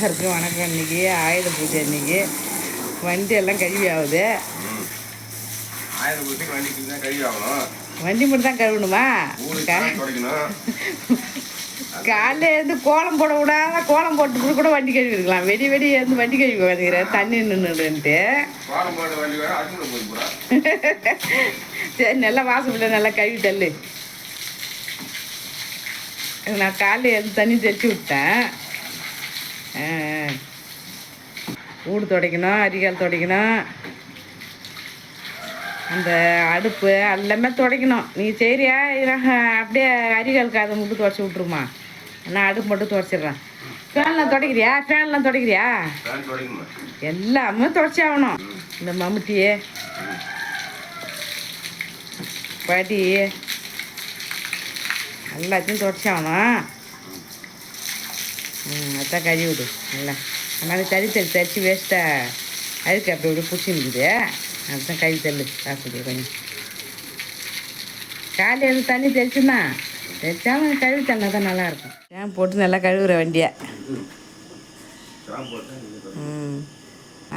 எல்லாருக்கும் வணக்கம் இன்னைக்கு ஆயுத பூஜை இன்னைக்கு வண்டி எல்லாம் கழுவி ஆகுது வண்டி மட்டும் தான் கழுவணுமா? ஊருக்கு கா- தான் துடைக்கணும். காலையில இருந்து கோலம் போட விடாத கோலம் போட்டு கூட வண்டி கழுவி இருக்கலாம் வெடி வெடி இருந்து வண்டி கழுவி வந்துக்கிற தண்ணி போகிறேன் சரி நல்லா வாசப்பில் நல்லா கழுவி தள்ளு. நான் காலையில் எழுந்து தண்ணி தெளிச்சு விட்டேன். வீடு துடைக்கணும் அரிகால் துடைக்கணும் அந்த அடுப்பு எல்லாமே துடைக்கணும். நீ சரியா அப்படியே அரிகால் காதை மட்டும் துடைச்சி விட்ருமா நான் அடுப்பு மட்டும் துடைச்சிடுறேன் ஃபேன்லாம் துடைக்கிறியா? ஃபேன்லாம் துடைக்கிறியா? எல்லாமே துடைச்சி ஆகணும். இந்த மம்முட்டியே. படி எல்லாத்தையும் துடைச்சி ஆகணும். ம் அதான் கழுவி விடு நல்லா. அதனால தறி தறி தரிச்சு வேஸ்ட்டாக அழுக்கு அப்படி இப்படி பிடிச்சிருக்குது அதுதான் கழுவி தள்ளு. காசு கொஞ்சம். காலையில் தண்ணி தெளிச்சுன்னா தெளிச்சாலும் கழுவி தண்ணா தான் நல்லாயிருக்கும். ஏன் போட்டு நல்லா கழுவுற வண்டியை. ம்.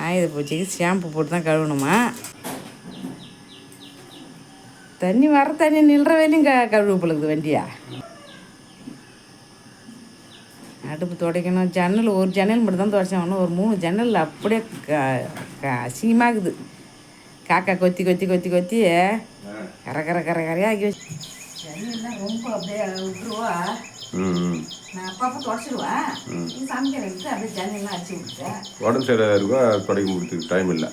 ஆயுத பூச்சிக்கு ஷாம்பு போட்டு தான் கழுவணுமா? தண்ணி வர தண்ணி நில்ற வரையும் க கழுவு பொழுது வண்டியா? அடுப்பு துடைக்கணும். ஜன்னல் ஒரு ஜன்னல் மட்டும் தான் துடைச்சாகணும் ஒரு மூணு ஜன்னல் அப்படியே க க அசிங்கமாகுது. காக்கா கொத்தி கொத்தி கொத்தி கொத்தி கர கர கர கரையாக ஆக்கி வச்சு. ஜன்னல்லாம் ரொம்ப அப்படியே விட்டுருவா. நான் அப்பப்போ துடைச்சிடுவேன் நீ சமைக்கிறதுக்கு அப்படியே ஜன்னல்லாம் அடிச்சு விட்டுட்டேன் உடம்பு சரியாக இருக்கும் அது துடைக்க முடியறதுக்கு டைம் இல்லை.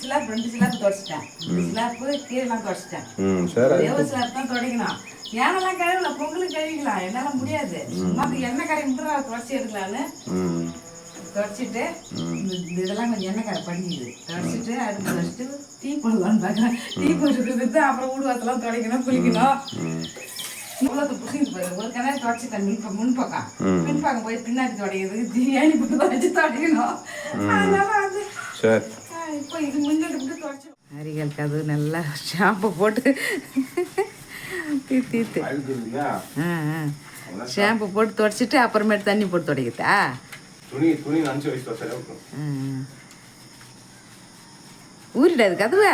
சிலாப் ரெண்டு சிலாப்பு துடைச்சிட்டேன். இந்த சிலாப்பு கீழெல்லாம் துடைச்சிட்டேன். ம் சரி. ஒரே ஒரு சிலாப்பு தான் துடைக்கணும். ஏனெல்லாம் கழுவல? பொங்கலும் கழுவிக்கலாம் என்னால முடியாது. சும்மா அது எண்ணெய் கடை மட்டும் துடைச்சி எடுக்கலான்னு துடைச்சிட்டு இதெல்லாம் கொஞ்சம் எண்ணெய் கடை பண்ணிக்குது துடைச்சிட்டு அடுப்பு வச்சுட்டு டீ போடலான்னு பார்க்குறேன். டீ போட்டு கொடுத்துட்டு அப்புறம் வீடு வாசலாம் துடைக்கணும் குளிக்கணும். ம். இவ்வளோத்து புரிஞ்சு பாரு. ஒரு கிணறு துடைச்சிட்டேன் முன்ப முன்பக்கம் பின்பக்கம் போய் பின்னாடி துடைக்கிறதுக்கு பிரியாணி போட்டு துடைக்கணும். அதனால அது இப்போ இது முன்னாடி மட்டும் துடைச்சி அரிகள் கதவு நல்லா ஷாம்பு போட்டு. தீத்து ஆ ஷாம்பு போட்டு துடைச்சிட்டு அப்புறமேட்டு தண்ணி போட்டு துடைக்கிறதா துணி துணி நினச்சி வச்சு ஆ ஊறிடாது கதவை.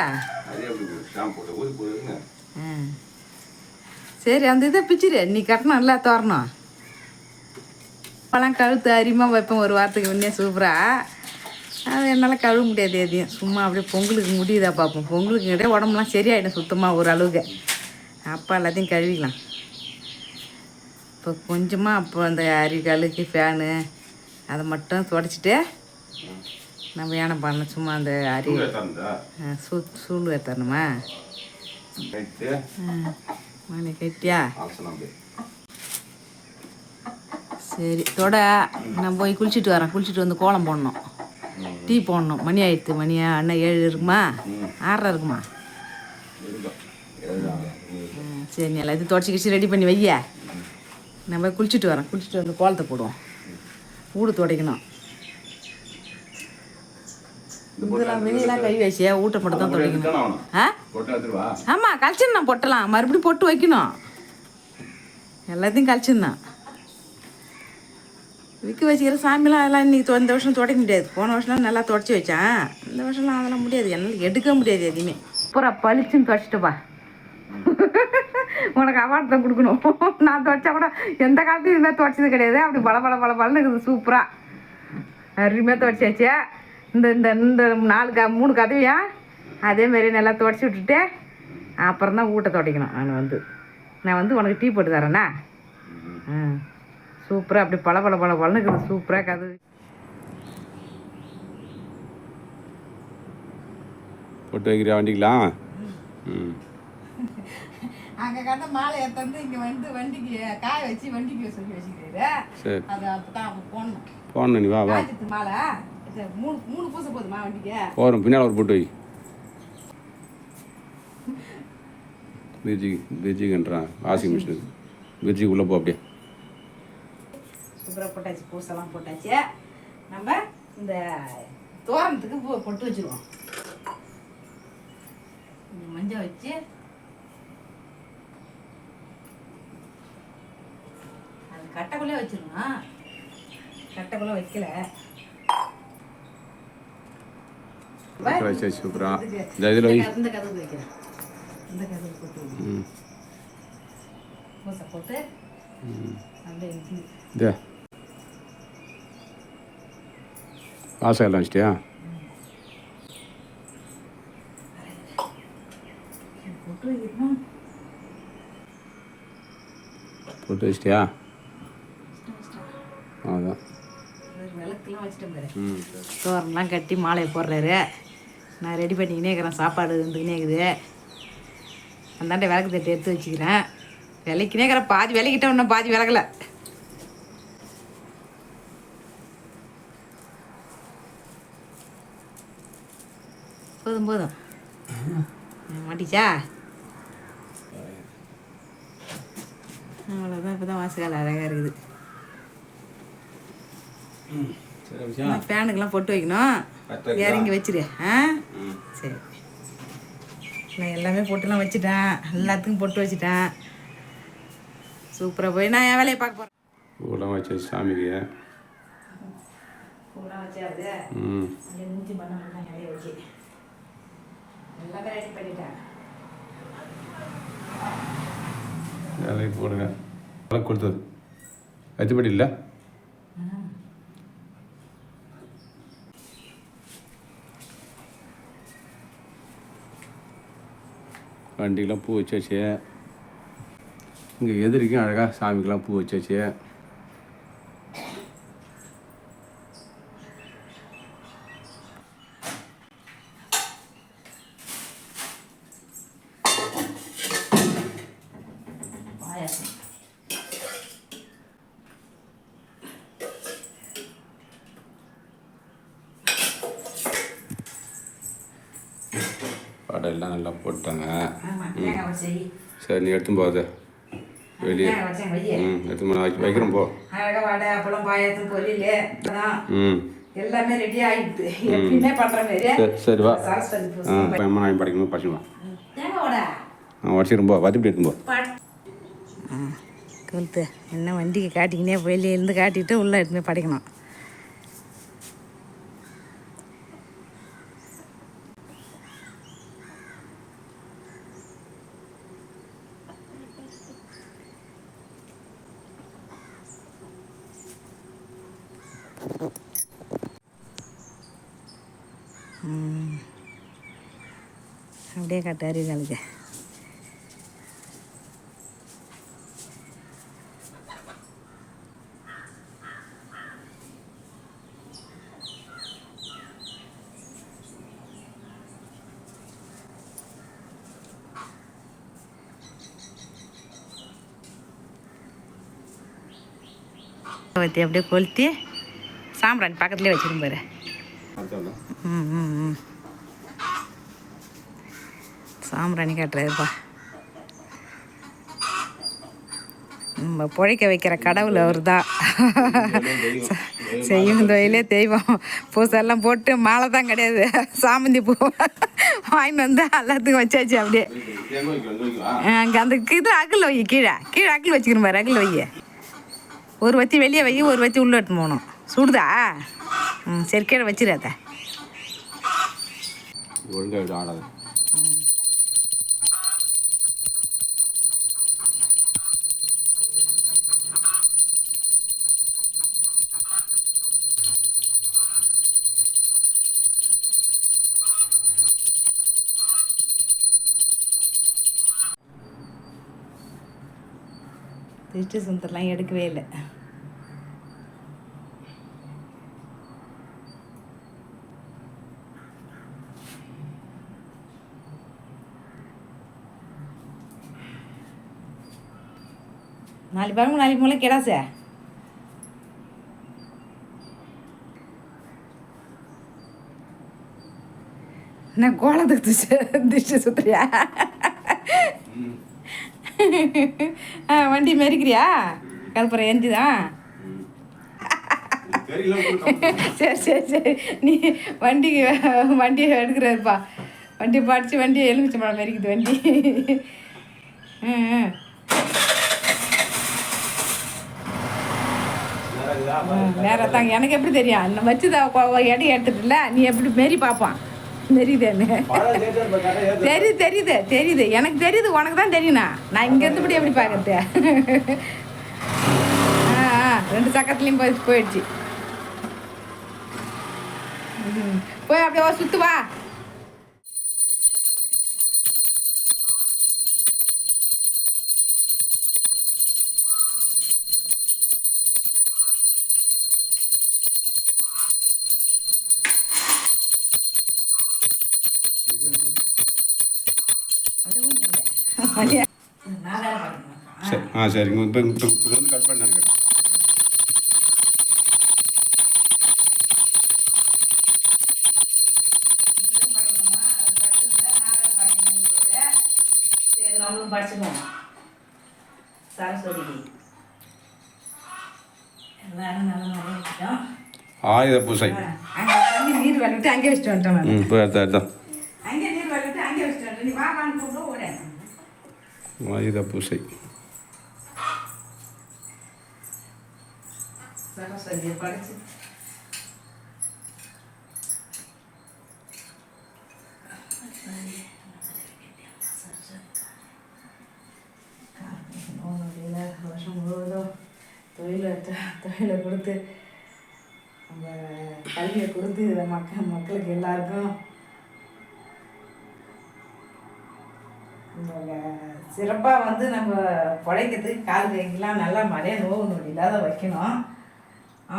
சரி அந்த இதை பிச்சிரு நீ கட்டணும் இல்லை தோரணும். இப்போலாம் கழுத்து அரிமா வைப்பேன் ஒரு வாரத்துக்கு முன்னே சூப்பராக அது என்னால் கழுவ முடியாது எதையும். சும்மா அப்படியே பொங்கலுக்கு முடியுதா பார்ப்போம் பொங்கலுக்கு கிடையாது உடம்புலாம் சரியாயிடும் சுத்தமாக ஒரு அளவுக்கு. அப்போ எல்லாத்தையும் கழுவிக்கலாம். இப்போ கொஞ்சமாக அப்போ அந்த அரிகாலுக்கு ஃபேனு அதை மட்டும் துடைச்சிட்டு நம்ம ஏனம் பண்ண சும்மா அந்த அரி சூ சூடு ஏற்றணுமா மணி கட்டியா? சரி தொட. நான் போய் குளிச்சுட்டு வரேன். குளிச்சுட்டு வந்து கோலம் போடணும். டீ போடணும். மணி ஆயிடுத்து. மணியா அண்ணன் ஏழு இருக்குமா? ஆறரை இருக்கும் எழுதாங்க ம், சரி நீ எல்லாத்தையும் தொடச்சி கிடிச்சி ரெடி பண்ணி வைய. போய் குளிச்சுட்டு வரேன் குளிச்சுட்டு வந்து கோலத்தை போடுவோம். வீடு துடைக்கணும். இதெல்லாம் வெளியெல்லாம் கை வச்சியா மட்டும் தான் துடைக்கணும். ஆ? ஆமாம் கழிச்சிருந்தான் பொட்டலாம். மறுபடியும் பொட்டு வைக்கணும். எல்லாத்தையும் கழிச்சிருந்தான் விற்க வச்சுக்கிற சாமிலாம் அதெல்லாம் இன்னைக்கு தொ- இந்த வருஷம் துடைக்க முடியாது. போன வருஷம்லாம் நல்லா தொடச்சி வச்சான். இந்த வருஷம்லாம் அதெல்லாம் முடியாது. என்னால் எடுக்க முடியாது எதையுமே. பூரா பளிச்சுன்னு துடைச்சிட்டுப்பா உனக்கு அவார்டு தான் கொடுக்கணும். நான் துவைச்சா கூட எந்த காலத்துலையும் இதுமாதிரி துடைச்சது கிடையாது. அப்படி பல பல பல பலன்னு இருக்குது சூப்பராக அருமையாக துவைச்சாச்சு. இந்த இந்த இந்த நாலு க மூணு கதவையா அதேமாரி நல்லா துடைச்சி விட்டுட்டு அப்புறம் தான் வீட்டை துடைக்கணும் நான் வந்து நான் வந்து உனக்கு டீ போட்டு தரேண்ணா ம் சூப்பராக அப்படி பல பல பல பலன்னு இருக்குது சூப்பராக கதவு. போட்டு வைக்கிறியா வண்டிக்கலாம் ம். அங்கே கண்ட மாலையை தந்து இங்கே வந்து வண்டிக்கு காய வச்சு வண்டிக்கு சொல்லி வச்சுக்கிறீரு. சரி. அது அப்போ தான் போடணும் போன நீ வா வா. மாலை. மூணு மூணு பூசை போதுமா வண்டிக்கு? போகிறோம் பின்னால் ஒரு போட்டு வை. பிஜி பிஜிக்குன்றான் வாஷிங் மிஷினுக்கு பிஜிக்கு உள்ளே போ அப்படியே. சூப்பராக போட்டாச்சு பூசெல்லாம் போட்டாச்சு. நம்ம இந்த தோரணத்துக்கு பொட்டு வச்சிருவோம். மஞ்சள் வச்சு அது கட்டைக்குள்ளே வச்சிருமா? கட்டைக்குள்ளே வைக்கல. வச்சு சூப்பரா. இந்த இதில் வை. இந்த கதவுக்கு வைக்கிறேன். இந்த கதவுக்கு போட்டு பூசை போட்டு அப்படியே இஞ்சி இந்த. வாசம் எல்லாம் வச்சிட்டியா? போட்டு வைக்கணும் போட்டு வச்சிட்டியா? விளக்குலாம் வச்சுட்டேன் பாரு. ம். கட்டி மாலையை போடுறாரு. நான் ரெடி பண்ணிக்கினே இருக்கிறேன் சாப்பாடு இருந்துக்கினே இருக்குது அந்தாண்ட விளக்கு தட்டு எடுத்து வச்சுக்கிறேன். விளக்கினே இருக்கிறேன் பாதி விளக்கிட்ட இன்னும் பாதி விளக்கல போதும் போதும். மாட்டிச்சா? அவ்வளோதான் இப்போ தான் வாசகால் அழகாக இருக்குது. விஷயம் ஃபேனுக்கெல்லாம் பொட்டு வைக்கணும். இறங்கி வச்சிரு. ஆ? ம். சரி. நான் எல்லாமே பொட்டுலாம் வச்சுட்டேன். எல்லாத்துக்கும் பொட்டு வச்சுட்டேன். சூப்பராக போய் நான் என் வேலையை பார்க்க போகிறேன் பூலாம் வச்சு. சாமிக்கு வேலைக்கு போடுங்க. கொடுத்தது. கத்துப்படி இல்லை? வண்டிக்கெலாம் பூ வச்சாச்சு. இங்கே எதிரிக்கும் அழகாக சாமிக்கெலாம் பூ வச்சாச்சு. பாயாசம். வடையெல்லாம் நல்லா போட்டாங்க. சரி நீ எடுத்துன்னு போகாத வெளியே. ம் எடுத்து போய் நான் வைக்க- வைக்கிறேன் போ. அழகாக வடை அப்பளம் பாயாசம் பொரியல் அதான் ம். எல்லாமே ரெடி ஆகிடுது. எப்பயுமே பண்ணுற மாதிரி சரி சரி வா. சரஸ்வதி பயமா நான் படிக்கணும் படிச்சுமா தேங்காய் வடை. நான் உடச்சிரும் போ. வத்திப்படி எடுத்துன்னு போ. கொளுத்து. என்ன வண்டிக்கு காட்டிக்கினே வெளியிலேருந்து காட்டிட்டு உள்ளே எடுத்துன்னு படைக்கணும். அப்படியே காட்டு அறிவுகளுக்கு ஊற்றி அப்படியே கொளுத்தி சாம்பிராணி பக்கத்துலேயே வச்சிரும் பாரு. ம் ம் ம் சாம்பிராணி காட்டுறாருப்பா. நம்ம பிழைக்க வைக்கிற கடவுள் அவர் தான் செய்யும் தொழிலே தெய்வம். பூசெல்லாம் போட்டு மாலை தான் கிடையாது. சாமந்தி பூ வாங்கிட்டு வந்து எல்லாத்துக்கும் வச்சாச்சு அப்படியே. அங்கே அந்த இது அகில் வை கீழே. கீழே அகில் வச்சுக்கணும் பாரு அகில் வை ஒரு வத்தி வெளியே வை ஒரு வத்தி உள்ளே எடுத்து போகணும். சுடுதா? ம் சரி கீழே வச்சிடாத திருஷ்டி சுந்தரலாம் எடுக்கவே இல்லை. நாளைக்கு பாருங்க நாளைக்கு மூலம் கிடாசே என்ன கோலத்துக்கு திசை- திஷ்டி சுத்துறியா? ஆ வண்டி மெரிக்கிறியா கல்புரம் எந்தி தான். சரி சரி சரி. நீ வண்டிக்கு வண்டியை எடுக்கிறாருப்பா. வண்டி படிச்சு வண்டியை எலுமிச்சம்பழம் மெரிக்குது வண்டி. ம் ம். வேற தாங்க எனக்கு எப்படி தெரியும்? இந்த வச்சு எடை எடுத்துட்டுல நீ எப்படி மாரி பார்ப்பான் தெரியுதேன்னு. தெரியுது தெரியுது தெரியுது. எனக்கு தெரியுது உனக்கு தான் தெரியுண்ணா நான் இங்க இருந்தபடி எப்படி பார்க்கறது ஆ ரெண்டு சக்கத்துலேயும் போய் போயிடுச்சு போய் அப்படியே ஒரு பார்க்கணும் சரி. ஆ சரிங்க இப்போ இப்போ இப்போ வந்து கட் பண்ண நினைக்கிறேன் சரி நம்மளும் படிச்சுக்குவோம். சரஸ்வதி எல்லாரும் நல்ல நல்லா வச்சுட்டோம் ஆயுத பூசை. அங்கே நீர் வச்சுட்டு வந்துட்டோம் அடுத்த அங்கே நீர் விட்டு அங்கே வச்சுட்டு வந்துட்டோம். நீ வா வான்னு கூப்பிட்டு ஓட ஆயுத பூசை படிச்சு வருஷம் முழுவதும் தொழிலை தொழிலை கொடுத்து நம்ம கல்வியை கொடுத்து இதை மக்கள் மக்களுக்கு எல்லாருக்கும் சிறப்பாக வந்து நம்ம பிழைக்கிறதுக்கு கால் கைக்கெலாம் நல்லா மழையாக நோவு நொடி இல்லாத வைக்கணும்.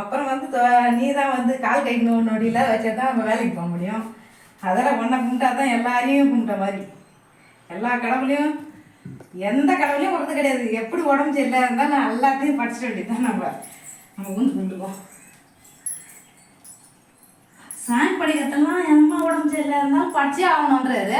அப்புறம் வந்து நீ தான் வந்து கால் கைக்கு நோவு நொடி இல்லாத வச்சா தான் நம்ம வேலைக்கு போக முடியும். அதெல்லாம் ஒன்றா கும்பிட்டா தான் எல்லாரையும் கும்பிட்ட மாதிரி. எல்லா கடவுளையும் எந்த கடவுளையும் உடது கிடையாது. எப்படி உடம்பு சரியில்லை இருந்தாலும் எல்லாத்தையும் படிச்சிட வேண்டியது தான் நம்ம. நம்ம வந்து கும்பிட்டுக்கோம் சாமி படிக்கிறதெல்லாம் எம்மா உடம்பு சரியில்லை இருந்தாலும் படிச்சே ஆகணுன்றாரு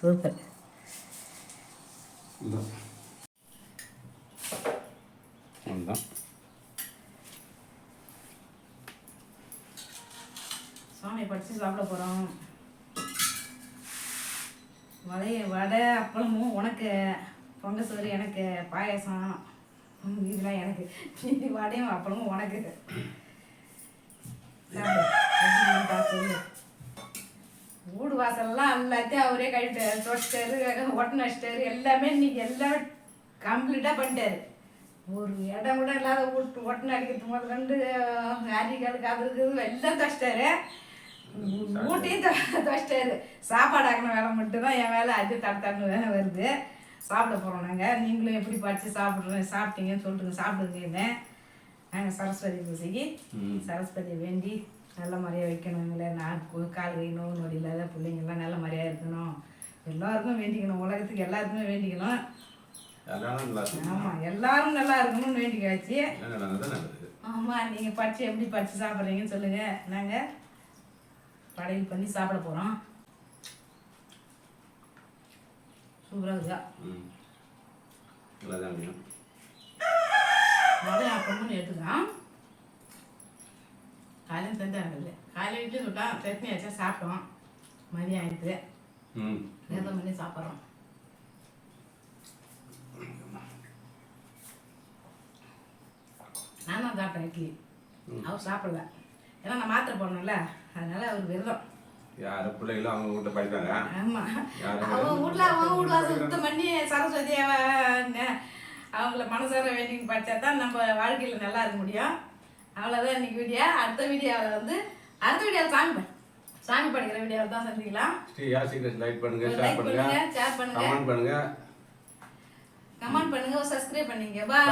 சூப்பர் சாமி படித்து சாப்பிட போகிறோம் வளைய வடை அப்பளமும் உனக்கு. பொங்க சோறு எனக்கு பாயாசம். இதெல்லாம் எனக்கு. வடையும் அப்பளமும் உனக்கு. சாப்பிடு. சொல்லு. வீடு வாசல்லாம் எல்லாத்தையும் அவரே கழிட்டாரு தொட்டாரு ஒட்டன வச்சிட்டாரு எல்லாமே இன்னைக்கு எல்லாமே கம்ப்ளீட்டாக பண்ணிட்டாரு. ஒரு இடம் கூட இல்லாத வீட்டு ஒட்டனை அடிக்கிறது முதல்ல அரிகளுக்கு அது இருக்குது எல்லாம் தச்சிட்டாரு ஊட்டியும் தச்சிட்டாரு சாப்பாடு ஆக்கின வேலை மட்டும்தான் என் வேலை அது தட தடன்னு வேலை வருது. சாப்பிட போகிறோம் நாங்கள் நீங்களும் எப்படி படித்து சாப்பிட்றோம் சாப்பிட்டீங்கன்னு சொல்லிட்டுங்க சாப்பிடுங்க நாங்கள் சரஸ்வதி பூஜைக்கு ம். சரஸ்வதியை வேண்டி நல்ல மாதிரியாக வைக்கணுங்களே நான் கு- கால் கை நோவு நொடி இல்லாத பிள்ளைங்கள்லாம் நல்ல மாதிரியாக இருக்கணும். எல்லாருக்கும் வேண்டிக்கணும் உலகத்துக்கு எல்லாருக்குமே வேண்டிக்கணும். ஆமாம் எல்லாரும் நல்லா இருக்கணும்னு வேண்டிக்காச்சு. ஆமாம் நீங்கள் படித்து எப்படி படித்து சாப்பிட்றீங்கன்னு சொல்லுங்கள் நாங்கள் படையல் பண்ணி சாப்பிட போகிறோம் சூப்பராக இருக்கா? ம். நல்லா தான் எடுத்துக்கலாம். காலையில் தந்தாங்கல்ல காலையில் இட்லி சுட்டா சட்னி வச்சா சாப்பிட்டோம் மதியம் ஆயிடுது நேரம் பண்ணி சாப்பிட்றோம். நானும் சாப்பிட்டேன் இட்லி. அவர் சாப்பிடல. ஏன்னா நான் மாத்திரை போடணும்ல. அதனால அவர் விரதம். யார் பிள்ளைகளும் அவங்க வீட்டை படிப்பாங்க ஆமா. யாரு அவன் வீட்ல அவன் வீடு வாசல் சுத்தம் பண்ணி சரஸ்வதி அவங்கள மனசார வேண்டி படிச்சா தான் நம்ம வாழ்க்கையில நல்லா இருக்க முடியும். அவ்வளோதான் இன்னைக்கு வீடியோ அடுத்த வீடியோவில் வந்து அடுத்த வீடியோவில் சாமி ப- சாமி படிக்கிற வீடியோவில் தான் சந்திக்கலாம் ஸ்ரீ யாசிக்கு லைக் பண்ணுங்க ஷேர் பண்ணுங்க ஷேர் பண்ணுங்க. கமெண்ட் பண்ணுங்க. கமெண்ட் பண்ணுங்க சப்ஸ்கிரைப் பண்ணுங்க. பாய்.